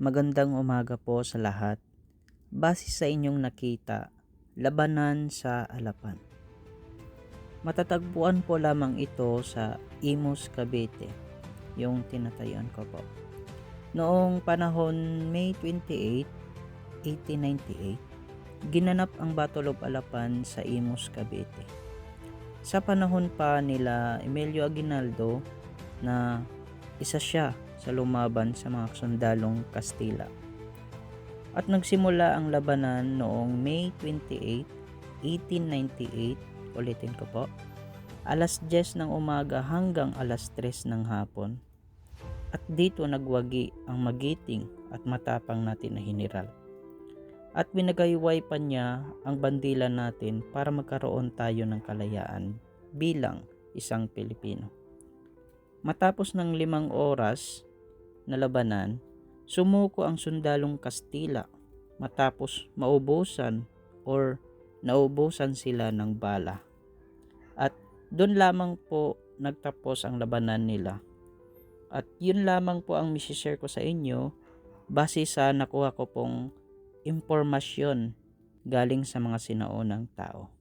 Magandang umaga po sa lahat. Base sa inyong nakita, labanan sa Alapan. Matatagpuan po lamang ito sa Imus, Cavite, yung tinatayuan ko po. Noong panahon May 28, 1898, ginanap ang Battle of Alapan sa Imus, Cavite. Sa panahon pa nila Emilio Aguinaldo na isa siya sa lumaban sa mga sundalong Kastila. At nagsimula ang labanan noong May 28, 1898, ulitin ko po, alas 10 ng umaga hanggang alas 3 ng hapon. At dito nagwagi ang magiting at matapang natin na general. At binagayway pa niya ang bandila natin para magkaroon tayo ng kalayaan bilang isang Pilipino. Matapos ng limang oras na labanan, sumuko ang sundalong Kastila matapos maubusan or naubusan sila ng bala. At doon lamang po nagtapos ang labanan nila. At yun lamang po ang misishare ko sa inyo base sa nakuha ko pong impormasyon galing sa mga sinaunang tao.